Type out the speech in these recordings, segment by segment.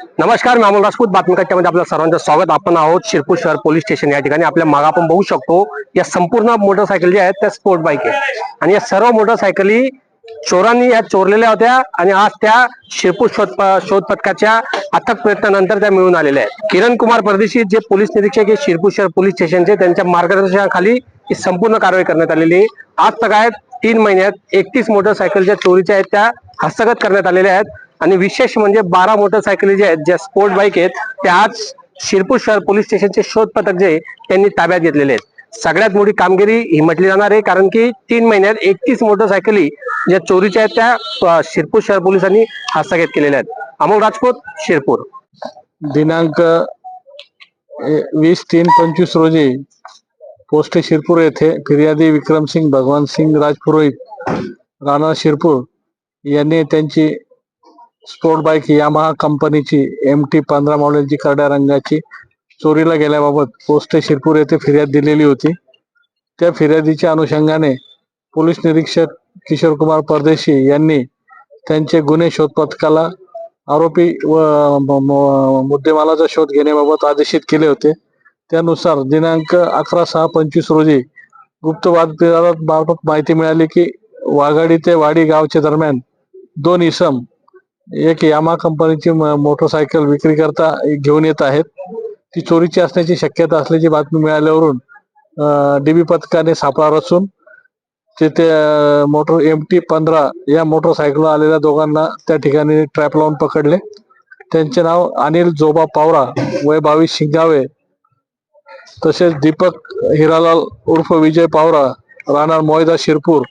नमस्कार मी अमोल राजपूत बातमीकट्ट्यामध्ये आपलं सर्वांचं स्वागत. आपण आहोत शिरपूर शहर पोलीस स्टेशन या ठिकाणी. आपल्या मागा आपण बघू शकतो या संपूर्ण मोटरसायकल ज्या आहेत त्या स्पोर्ट बाईक आहेत. आणि या सर्व मोटरसायकली चोरांनी या चोरलेल्या होत्या आणि आज त्या शिरपूर शोध शोध पथकाच्या अथक प्रयत्नानंतर त्या मिळून आलेल्या आहेत. किरण कुमार परदेशी जे पोलीस निरीक्षक आहे शिरपूर शहर पोलीस स्टेशनचे त्यांच्या मार्गदर्शनाखाली ही संपूर्ण कारवाई करण्यात आलेली आहे. आज तक आहेत तीन महिन्यात एकतीस मोटरसायकलच्या चोरीच्या आहेत त्या हस्तगत करण्यात आलेल्या आहेत. आणि विशेष म्हणजे बारा मोटरसायकली ज्या आहेत ज्या स्पोर्ट बाईक आहेत त्या आज शिरपूर शहर पोलीस स्टेशनचे शोध पथक जे त्यांनी ताब्यात घेतलेले आहेत. सगळ्यात मोठी कामगिरी ही म्हटली जाणार आहे कारण की तीन महिन्यात एकतीस मोटरसायकली ज्या चोरीच्या आहेत त्या शिरपूर शहर पोलिसांनी हस्तगत केलेल्या आहेत. अमोल राजपूत शिरपूर. दिनांक वीस तीन पंचवीस रोजी पोस्ट शिरपूर येथे फिर्यादी विक्रमसिंग भगवानसिंग राजपुरोहित राणा शिरपूर यांनी त्यांची स्पोर्ट बाईक यामाहा कंपनीची एम टी पंधरा मॉडेलची करड्या रंगाची. चोरीला गेल्याबाबत पोस्टे शिरपूर येथे फिर्याद दिलेली होती. त्या फिर्यादीच्या अनुषंगाने पोलीस निरीक्षक किशोर कुमार परदेशी यांनी त्यांचे गुन्हे शोध पथकाला आरोपी व मुद्देमालाचा शोध घेण्याबाबत आदेशित केले होते. त्यानुसार दिनांक अकरा सहा पंचवीस रोजी गुप्त बाबत माहिती मिळाली की वाघाडी ते वाडी गावच्या दरम्यान दोन इसम एक यामा कंपनीची म- मोटरसायकल विक्री करता घेऊन येत आहेत. ती चोरीची असण्याची शक्यता असल्याची बातमी मिळाल्यावरून डीबी पथकाने सापळा रचून तिथे मोटर एम टी पंधरा या मोटरसायकल आलेल्या दोघांना त्या ठिकाणी ट्रॅप लावून पकडले. त्यांचे नाव अनिल जोबा पावरा वय बावीस शिंगावे. तसेच दीपक हिरालाल उर्फ विजय पावरा राहणार मोहिदा शिरपूर.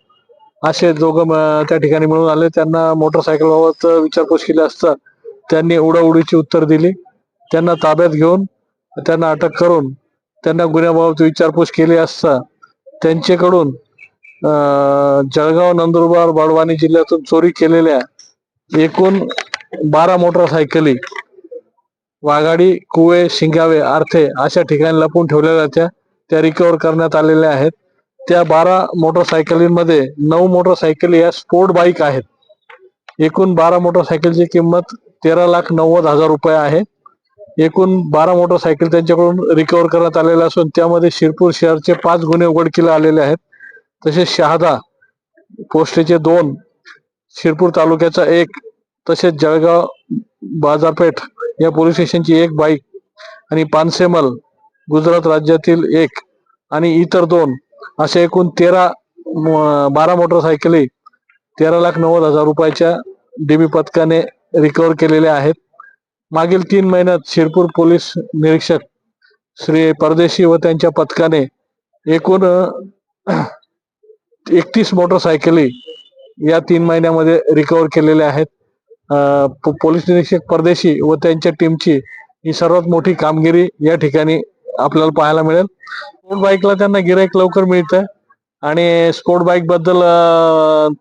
असे दोघं त्या ठिकाणी मिळून आले. त्यांना मोटरसायकल बाबत विचारपूस केली असता त्यांनी उडाउडीची उत्तर दिली. त्यांना ताब्यात घेऊन त्यांना अटक करून त्यांना गुन्ह्याबाबत विचारपूस केली असता त्यांच्याकडून जळगाव नंदुरबार बडवानी जिल्ह्यातून चोरी केलेल्या एकूण बारा मोटरसायकली वाघाडी कुवे शिंगावे आर्थे अशा ठिकाणी लपून ठेवलेल्या त्या त्या रिकव्हर करण्यात आलेल्या आहेत. त्या बारा मोटरसायकलींमध्ये नऊ मोटरसायकली या स्पोर्ट बाईक आहेत. एकूण बारा मोटरसायकलची किंमत तेरा लाख नव्वद हजार रुपये आहे. एकूण बारा मोटरसायकल त्यांच्याकडून रिकव्हर करण्यात आलेल्या असून त्यामध्ये शिरपूर शहरचे पाच गुन्हे उघडकीला आलेले आहेत. तसेच शहादा पोस्टेचे दोन शिरपूर तालुक्याचा एक तसेच जळगाव बाजारपेठ या पोलीस स्टेशनची एक बाईक आणि पानसेमल गुजरात राज्यातील एक आणि इतर दोन असे एकूण तेरा बारा मोटरसायकली तेरा लाख नव्वद हजार रुपयाच्या डीबी पथकाने रिकव्हर केलेल्या आहेत. मागील तीन महिन्यात शिरपूर पोलीस निरीक्षक श्री परदेशी व त्यांच्या पथकाने एकूण एकतीस मोटरसायकली या तीन महिन्यामध्ये रिकव्हर केलेल्या आहेत. पोलीस निरीक्षक परदेशी व त्यांच्या टीमची ही सर्वात मोठी कामगिरी या ठिकाणी आपल्याला पाहायला मिळेल. स्पोर्ट बाईकला त्यांना गिरायक लवकर मिळतं आणि स्पोर्ट बाईकबद्दल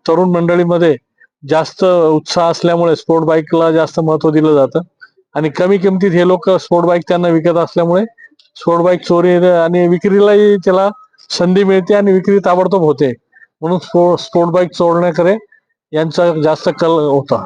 तरुण मंडळीमध्ये जास्त उत्साह असल्यामुळे स्पोर्ट बाईकला जास्त महत्त्व दिलं जातं. आणि कमी किमतीत हे लोक स्पोर्ट बाईक त्यांना विकत असल्यामुळे स्पोर्ट बाईक चोरी आणि विक्रीलाही त्याला संधी मिळते आणि विक्री ताबडतोब होते. म्हणून स्पोर्ट बाईक चोरण्याकडे यांचा जास्त कल होता.